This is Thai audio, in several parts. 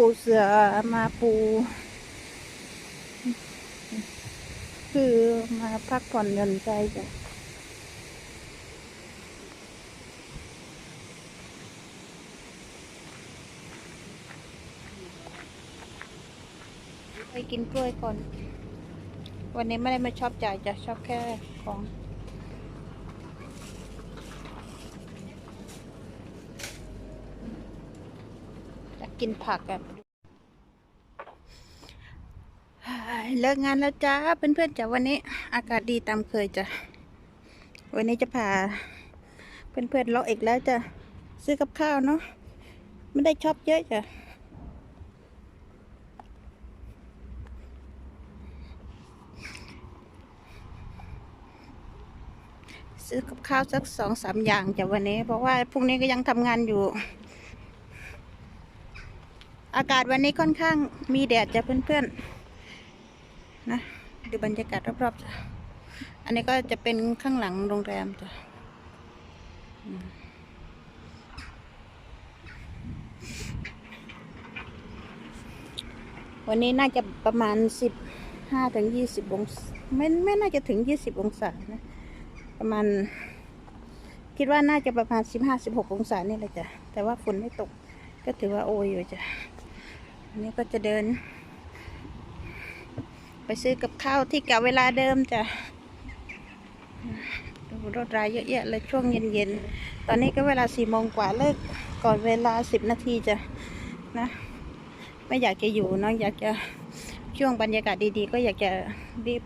ปูเสือมาปู คือมาพักผ่อนหย่อนใจจ้ะไปกินกล้วยก่อน วันนี้ไม่ได้มาชอบจ่ายจะชอบแค่ของ กินผักแบบเลิกงานแล้วจ้าเพื่อนๆจ้ะวันนี้ อากาศดีตามเคยจ้ะวันนี้จะพาเพื่อนๆเลาะอีกแล้วจ้ะซื้อกับข้าวเนาะไม่ได้ชอบเยอะจ้ะซื้อกับข้าวสักสองสามอย่างจ้ะวันนี้ เพราะว่าพรุ่งนี้ก็ยังทำงานอยู่ อากาศวันนี้ค่อนข้างมีแดดจ้ะเพื่อนๆนะดูบรรยากาศรอบๆจ้ะอันนี้ก็จะเป็นข้างหลังโรงแรมจ้ะวันนี้น่าจะประมาณสิบห้าถึงยี่สิบองศาไม่ไม่น่าจะถึงยี่สิบองศานะประมาณ คิดว่าน่าจะประมาณสิบห้าสิบหกองศานี่แหละจ้ะแต่ว่าฝนไม่ตก ก็ถือว่าโออยู่จ้ะ นี้ก็จะเดิน ไปซื้อกับข้าวที่กับเวลาเดิมจ้ะดูรถรายเยอะแยะเลยช่วงเย็นๆ ตอนนี้ก็เวลาสี่โมงกว่าเลิกก่อนเวลาสิบนาทีจ้ะนะ ไม่อยากจะอยู่เนาะอยากจะช่วงบรรยากาศดีๆ ก็อยากจะรีบ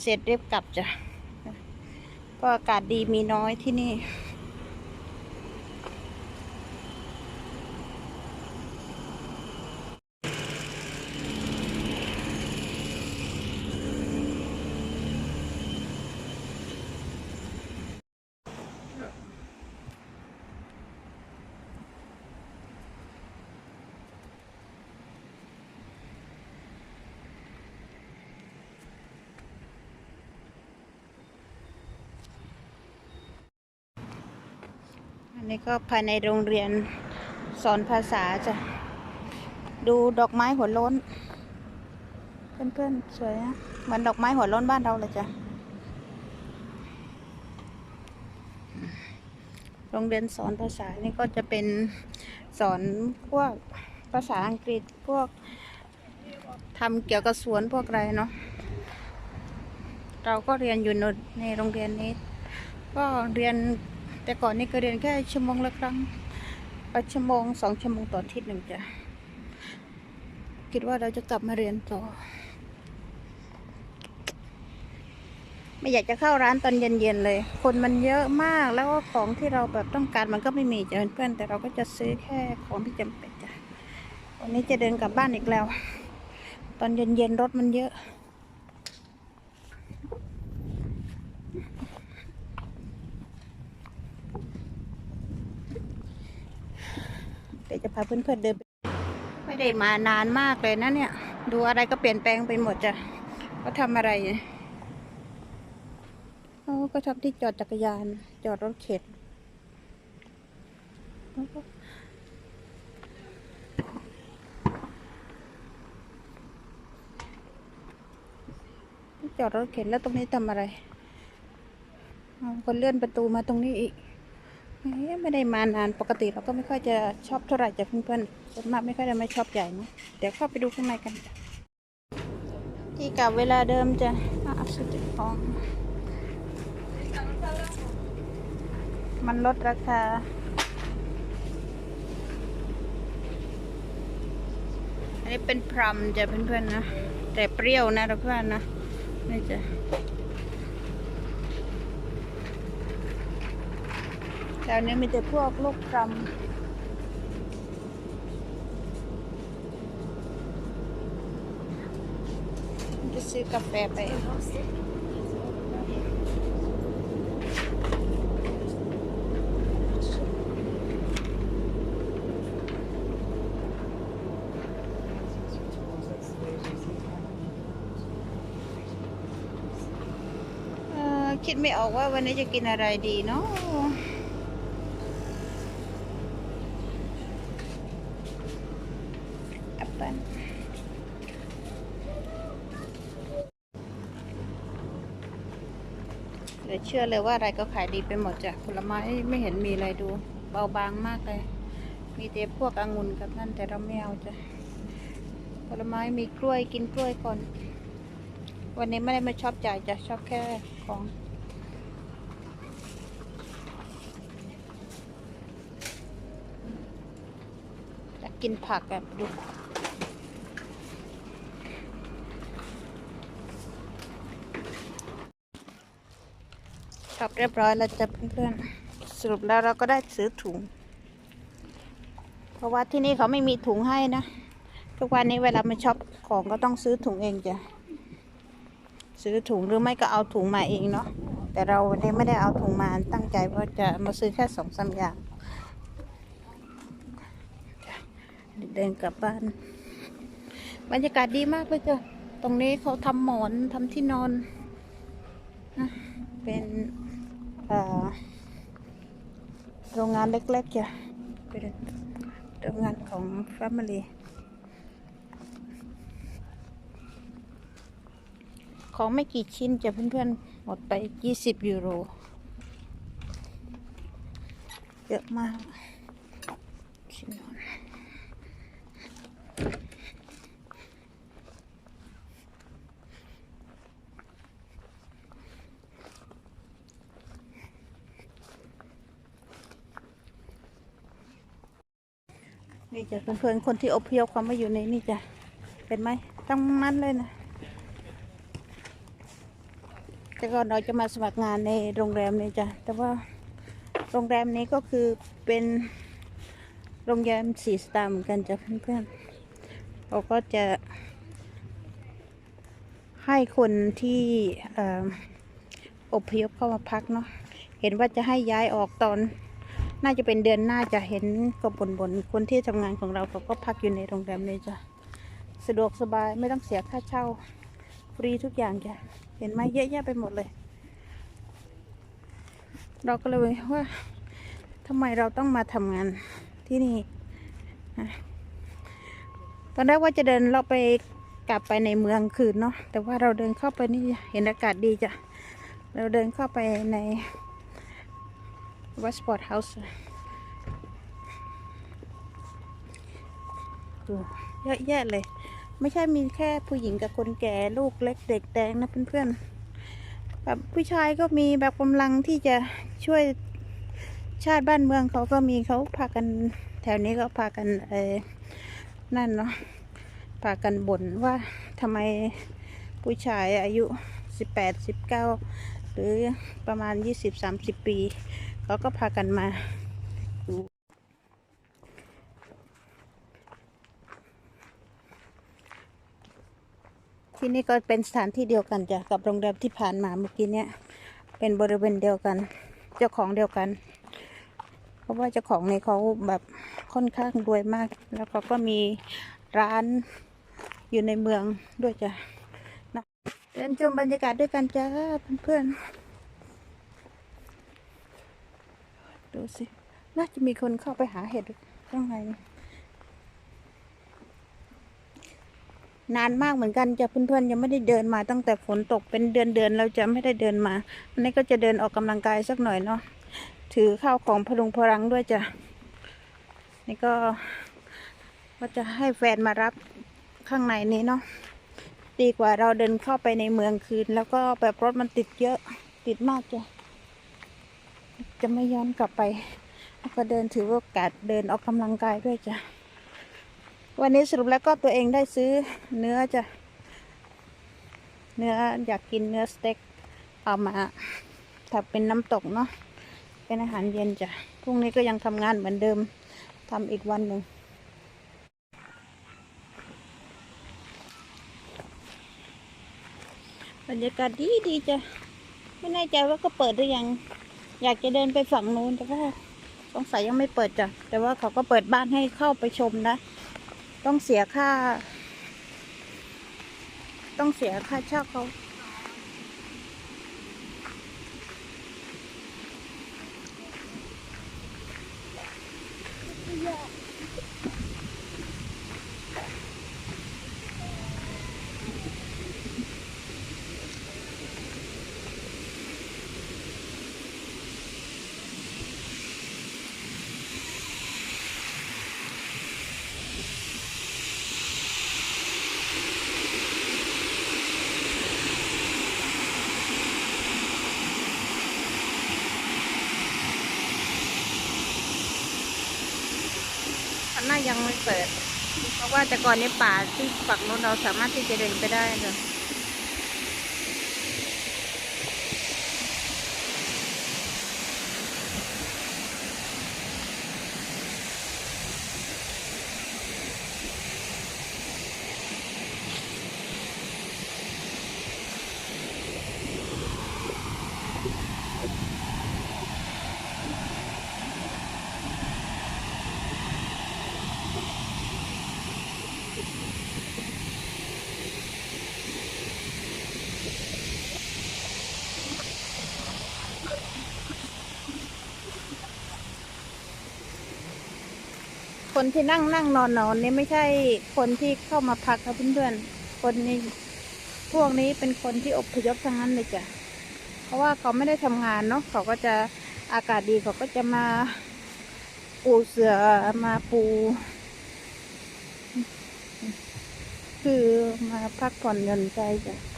เสร็จรีบกลับจ้ะเพราะอากาศดีมีน้อยที่นี่ นนี้ก็ภายในโรงเรียนสอนภาษาจ้ะ ดูดอกไม้หัวล้น เพื่อนๆ สวยนะเหมือนดอกไม้หัวล้นบ้านเราเลยจ้ะ โรงเรียนสอนภาษา นี่ก็จะเป็นสอนพวกภาษาอังกฤษพวกทำเกี่ยวกับสวนพวกอะไรเนาะ เราก็เรียนอยู่ในโรงเรียนนี้ ก็เรียน แต่ก่อนนี่ก็เรียนแค่ชั่วโมงละครั้งไปชั่วโมงสองชั่วโมงต่ออาทิตย์หนึ่งจ้ะ คิดว่าเราจะกลับมาเรียนต่อ ไม่อยากจะเข้าร้านตอนเย็นๆเลย คนมันเยอะมากแล้วก็ของที่เราแบบต้องการมันก็ไม่มีจ้ะเพื่อนๆแต่เราก็จะซื้อแค่ของที่จำเป็นจ้ะวันนี้จะเดินกลับบ้านอีกแล้ว ตอนเย็นๆรถมันเยอะ เดี๋ยว จะพาเพื่อนๆเดินไปไม่ได้มานานมากเลยนะเนี่ย ดูอะไรก็เปลี่ยนแปลงไปหมดจ้ะก็ทำอะไรเขาก็ทำที่จอดจักรยาน จอดรถเข็นจอดรถเข็นแล้วตรงนี้ทำอะไรคนเลื่อนประตูมาตรงนี้อีก ไม่ได้มานานปกติเราก็ไม่ค่อยจะชอบเท่าไหร่จากเพื่อนๆส่วนมากไม่ค่อยจะไม่ชอบใหญ่นะเดี๋ยวเข้าไปดูข้างในกันจ้ะที่กับเวลาเดิมจะสุดของ มันลดราคาอันนี้เป็นพรัมจะเพื่อนๆนะ แต่เปรี้ยวนะเพื่อนนะนี่จ้ะ แถวนี้มีแต่พวกลูกคำจะซื้อกาแฟไปคิดไม่ออกว่าวันนี้จะกินอะไรดีเนาะ ปั้นเหลือเชื่อเลยว่าอะไรก็ขายดีไปหมดจ้ะผลไม้ไม่เห็นมีอะไรดู เบาบางมากเลย มีแต่พวกองุ่นกับนั่นแต่เราไม่เอาจ้ะผลไม้มีกล้วยกินกล้วยก่อน วันนี้ไม่ได้มาชอบจ่ายจ้ะชอบแค่ของกินผักอะดู กลับเรียบร้อยแล้วจะเพื่อนๆสรุปแล้วเราก็ได้ซื้อถุง เพราะว่าที่นี่เขาไม่มีถุงให้นะ ทุกวันนี้เวลามาช็อปของก็ต้องซื้อถุงเองจ้ะซื้อถุงหรือไม่ก็เอาถุงมาเองเนาะแต่เราวันไม่ได้เอาถุงมาตั้งใจว่าจะมาซื้อแค่สองสามอย่างเดินกลับบ้าน บรรยากาศดีมากเลยจ้ะตรงนี้เขาทำหมอนทำที่นอนนะเป็น โรงงานเล็กๆจ้ะเป็นโรงงานของ Family ของไม่กี่ชิ้นจะเพื่อนๆ หมดไป 20 ยูโร เยอะมากชิ้น จะเพื่อนๆคนที่อพยพความมาอยู่ในนี่จ้ะเป็นไหมตั้งมันเลยนะแต่ก่อนเราจะมาสมัครงานในโรงแรมนี่จ้ะแต่ว่าโรงแรมนี้ก็คือเป็นโรงแรมสีสตาร์เหมือนกันจ้ะเพื่อนๆเราก็จะ ให้คนที่เอ่ออพยพเข้ามาพักเนาะเห็นว่าจะให้ย้ายออกตอน น่าจะเป็นเดือนหน้าจะเห็นก็บนบนคนที่ทำงานของเราเขาก็พักอยู่ในโรงแรมเลยจ้ะสะดวกสบายไม่ต้องเสียค่าเช่า ฟรีทุกอย่างจ้ะเห็นไหมเยอะแยะไปหมดเลย เราก็เลยว่าทำไมเราต้องมาทำงานที่นี่ตอนแรกว่าจะเดินเราไปกลับไปในเมืองคืนเนาะแต่ว่าเราเดินเข้าไปนี่เห็นอากาศดีจ้ะเราเดินเข้าไปใน Westport House ดูเยอะแยะเลย ไม่ใช่มีแค่ผู้หญิงกับคนแก่ลูกเล็กเด็กแดงนะเพื่อนๆแบบผู้ชายก็มีแบบกำลังที่จะช่วยชาติบ้านเมืองเขาก็มีเขาพากันแถวนี้ก็พากันเออนั่นเนาะพากันบ่นว่าทำไมผู้ชายอายุสิบแปดสิบเก้าหรือประมาณยี่สิบสามสิบปี เขาก็พากันมาดูที่นี่ก็เป็นสถานที่เดียวกันจ้ะกับโรงแรมที่ผ่านมาเมื่อกี้เนี่ยเป็นบริเวณเดียวกัน เจ้าของเดียวกัน เพราะว่าเจ้าของเนี่ยเขาแบบค่อนข้างรวยมาก แล้วเขาก็มีร้านอยู่ในเมืองด้วยจ้ะนะเดินชมบรรยากาศด้วยกันจ้าเพื่อนๆ ดูสิ น่าจะมีคนเข้าไปหาเห็ดข้างในนี่นานมากเหมือนกันจะเพื่อนๆยังไม่ได้เดินมาตั้งแต่ฝนตกเป็นเดือนๆเราจะไม่ได้เดินมาอันนี้ก็จะเดินออกกำลังกายสักหน่อยเนาะถือข้าวของพลุงพลังด้วยจ้ะนี่ก็ก็จะให้แฟนมารับข้างในนี้เนาะดีกว่าเราเดินเข้าไปในเมืองคืน แล้วก็แบบรถมันติดเยอะติดมากจ้ะ จะไม่ย้อนกลับไปก็เดินถือโอกาสเดินออกกำลังกายด้วยจ้ะ วันนี้สรุปแล้วก็ตัวเองได้ซื้อเนื้อจ้ะ เนื้ออยากกินเนื้อสเต็กเอามาถ้าเป็นน้ำตกเนาะ เป็นอาหารเย็นจ้ะ พรุ่งนี้ก็ยังทำงานเหมือนเดิมทำอีกวันหนึ่งบรรยากาศดีดีจ้ะ ไม่แน่ใจว่าก็เปิดหรือยัง อยากจะเดินไปฝั่งนู้นแต่ว่าสงสัยยังไม่เปิดจ้ะแต่ว่าเขาก็เปิดบ้านให้เข้าไปชมนะ ต้องเสียค่า ต้องเสียค่าเช่าเขา น่ายังไม่เปิด เพราะว่าแต่ก่อนนี้ป่าที่ฝั่งนู้นเราสามารถที่จะเดินไปได้เลย คนที่นั่งนั่งนอนนอนนี่ไม่ใช่คนที่เข้ามาพักครับเพื่อนๆคนนี้พวกนี้เป็นคนที่อพยพทั้งนั้นเลยจ้ะเพราะว่าเขาไม่ได้ทำงานเนาะเขาก็จะอากาศดีเขาก็จะมาปูเสือมาปู คือมาพักผ่อนหย่อนใจจ้ะ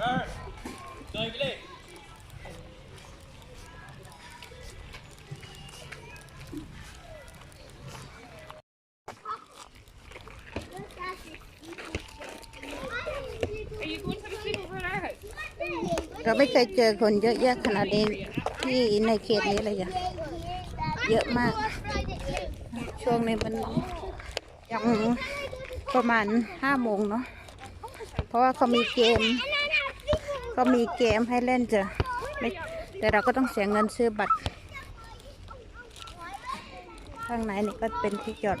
เราไม่เคยเจอคนเยอะแยะขนาดนี้ที่ในเขตนี้เลยจ้ะเยอะมาก ช่วงนี้มันยังประมาณห้าโมงเนาะเพราะว่าเขามีเกม ก็มีเกมให้เล่นจ้ะไม่แต่เราก็ต้องเสียเงินซื้อบัตร ข้างในนี่ก็เป็นที่จอด